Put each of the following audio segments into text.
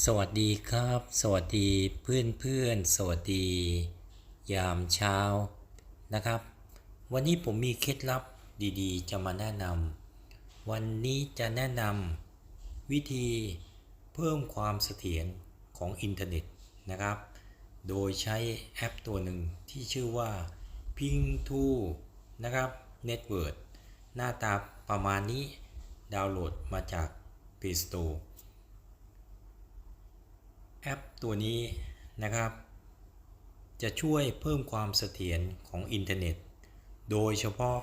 สวัสดีครับ สวัสดีเพื่อนเพื่อนสวัสดี ยามเช้านะครับ วันนี้ผมมีเคล็ดลับดีๆ จะมาแนะนำวันนี้จะแนะนำวิธีเพิ่มความเสถียรของอินเทอร์เน็ตนะครับ โดยใช้แอปตัวหนึ่งที่ชื่อว่า Ping2 นะครับ Network หน้าตาประมาณนี้ดาวน์โหลดมาจาก Play Store แอปตัวนี้นะครับ จะช่วยเพิ่มความเสถียรของอินเทอร์เน็ต โดยเฉพาะ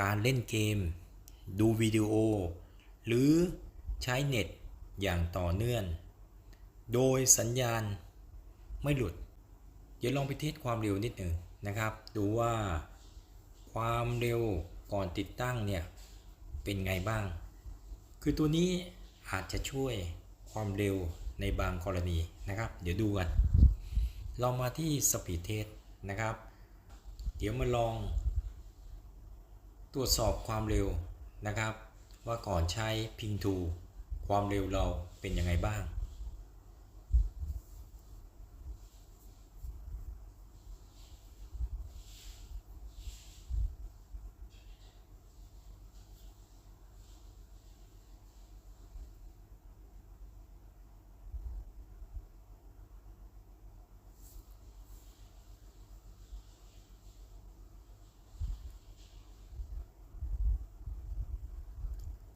การเล่นเกม ดูวิดีโอ หรือใช้เน็ตอย่างต่อเนื่อง โดยสัญญาณไม่หลุด เดี๋ยวลองไปเทสความเร็วนิดหนึ่งนะครับ ดูว่าความเร็วก่อนติดตั้งเนี่ย เป็นไงบ้าง คือตัวนี้อาจจะช่วยความเร็ว ในบางกรณีนะครับ เดี๋ยวดูกัน เรามาที่ Speed Test นะครับ เดี๋ยวมาลอง ตรวจสอบความเร็วนะครับ ว่าก่อนใช้ Ping 2ความเร็วเราเป็นยังไงบ้าง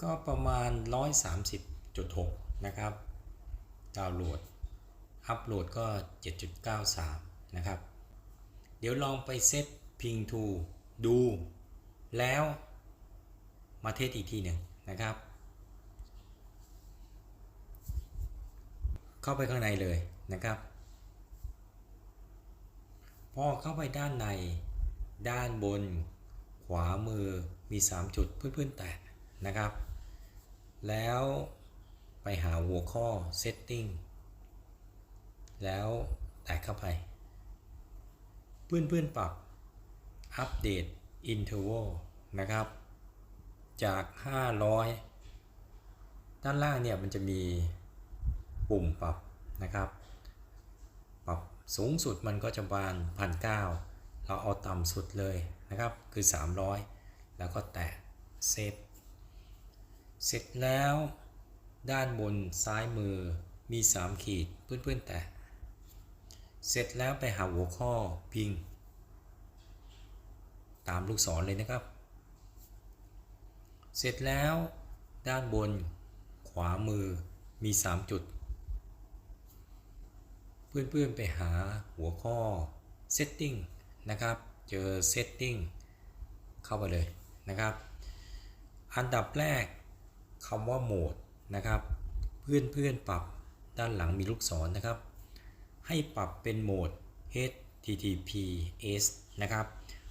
ก็ประมาณ 130.6 นะครับดาวน์โหลด อัปโหลดก็ 7.93 นะครับ เดี๋ยวลองไปเซต Ping to ดู แล้วมาเทสอีกทีหนึ่งนะครับ เข้าไปข้างในเลยนะครับ พอเข้าไปด้านในด้านบน ขวามือมี 3 จุดเพื่อนๆแตะนะครับ แล้วไปหาหัวข้อ setting แล้วแตะเข้าไป เพื่อนๆปรับอัปเดต interval นะครับ จาก 500 ด้านล่างเนี่ยมันจะมีปุ่มปรับนะครับ ปรับสูงสุดมันก็จะประมาณพันเเราเอาต่ำสุดเลยนะครับ คือ 300 แล้วก็แตะเซฟ เสร็จแล้วด้านบนซ้ายมือมี 3 ขีดเพื่อนๆแตะเสร็จแล้วไปหาหัวข้อพิง ตามลูกศรเลยนะครับ เสร็จแล้วด้านบนขวามือมี 3 จุด เพื่อนๆไปหาหัวข้อ setting นะครับ เจอ setting เข้าไปเลยนะครับ อันดับแรก คำว่าโหมดนะครับเพื่อนเพื่อนปรับด้านหลังมีลูกศรนนะครับ ให้ปรับเป็นโหมด HTTPS นะครับ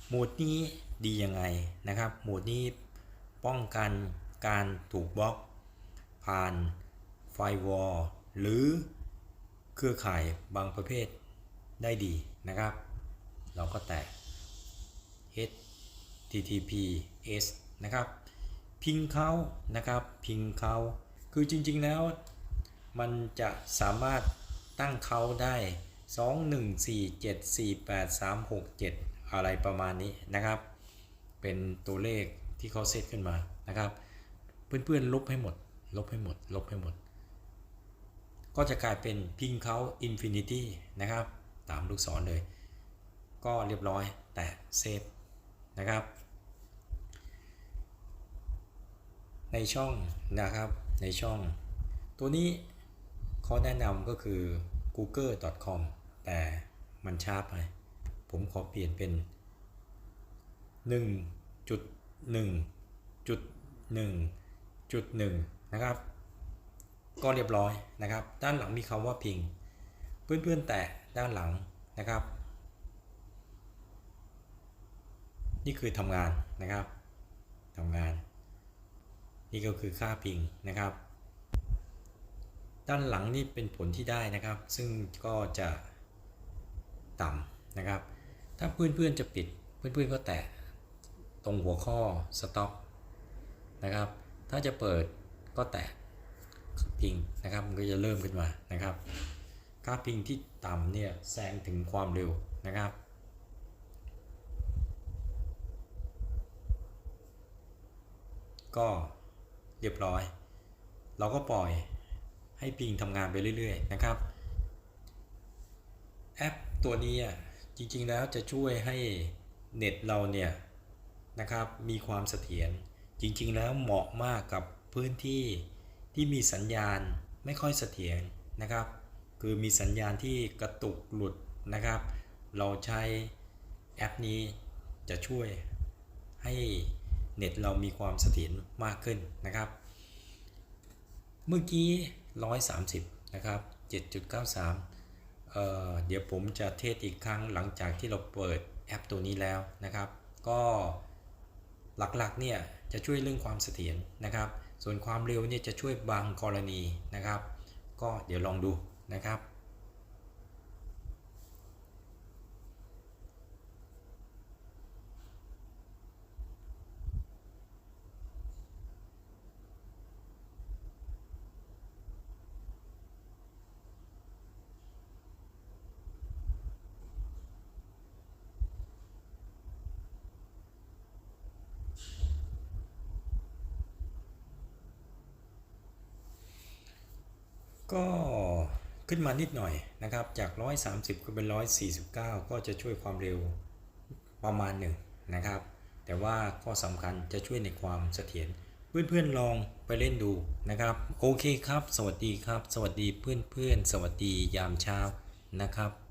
โหมดนี้ดียังไงนะครับโหมดนี้ป้องกันการถูกบล็อก ผ่านไฟวอลหรือเครือข่ายบางประเภทได้ดีนะครับ เราก็แตะ HTTPS นะครับ พิงเขานะครับพิงเขาคือจริงๆแล้ว มันจะสามารถตั้งเขาได้ 2 1 4 7 4 8 3 6 7 อะไรประมาณนี้นะครับ เป็นตัวเลขที่เขาเซตขึ้นมานะครับ เพื่อนๆลบให้หมด ลบให้หมด ลบให้หมด ก็จะกลายเป็นพิงเขาอินฟินิตี้นะครับ ตามลูกศรเลย ก็เรียบร้อยแต่เซฟนะครับ ในช่องนะครับในช่อง ตัวนี้เขาแนะนำก็คือ google.com แต่มันช้าไป ผมขอเปลี่ยนเป็น 1.1.1.1นะครับ ก็เรียบร้อยนะครับ ด้านหลังมีคำว่าพิง เพื่อนๆแต่ด้านหลังนะครับ นี่คือทำงานนะครับทำงาน นี่ก็คือค่าพิงนะครับ ด้านหลังนี่เป็นผลที่ได้นะครับ ซึ่งก็จะต่ำนะครับ ถ้าเพื่อนๆจะปิดเพื่อนๆก็แตะตรงหัวข้อ stop นะครับ ถ้าจะเปิดก็แตะพิงนะครับ มันก็จะเริ่มขึ้นมานะครับกราพิงที่ต่ำเนี่ยแซงถึงความเร็วนะครับก็ เรียบร้อย เราก็ปล่อยให้พิงทำงานไปเรื่อยๆนะครับ แอปตัวนี้อะจริงๆแล้วจะช่วยให้เน็ตเราเนี่ยนะครับมีความเสถียรจริงๆแล้วเหมาะมากกับพื้นที่ที่มีสัญญาณไม่ค่อยเสถียรนะครับ คือมีสัญญาณที่กระตุกหลุดนะครับ เราใช้แอปนี้จะช่วยให้ เน็ตเรามีความเสถียรมากขึ้นนะครับ เมื่อกี้ 130 นะครับ 7.93เอ่อเดี๋ยวผมจะเทสอีกครั้งหลังจากที่เราเปิดแอปตัวนี้แล้วนะครับ ก็หลักๆเนี่ยจะช่วยเรื่องความเสถียรนะครับ ส่วนความเร็วเนี่ยจะช่วยบางกรณีนะครับ ก็เดี๋ยวลองดูนะครับ ก็ขึ้นมานิดหน่อยนะครับ จาก 130 ก็เป็น 149 ก็จะช่วยความเร็วประมาณหนึ่งนะครับ แต่ว่าก็สำคัญจะช่วยในความเสถียรเพื่อนๆลองไปเล่นดูนะครับ โอเคครับ สวัสดีครับ สวัสดีเพื่อนๆ สวัสดียามเช้านะครับ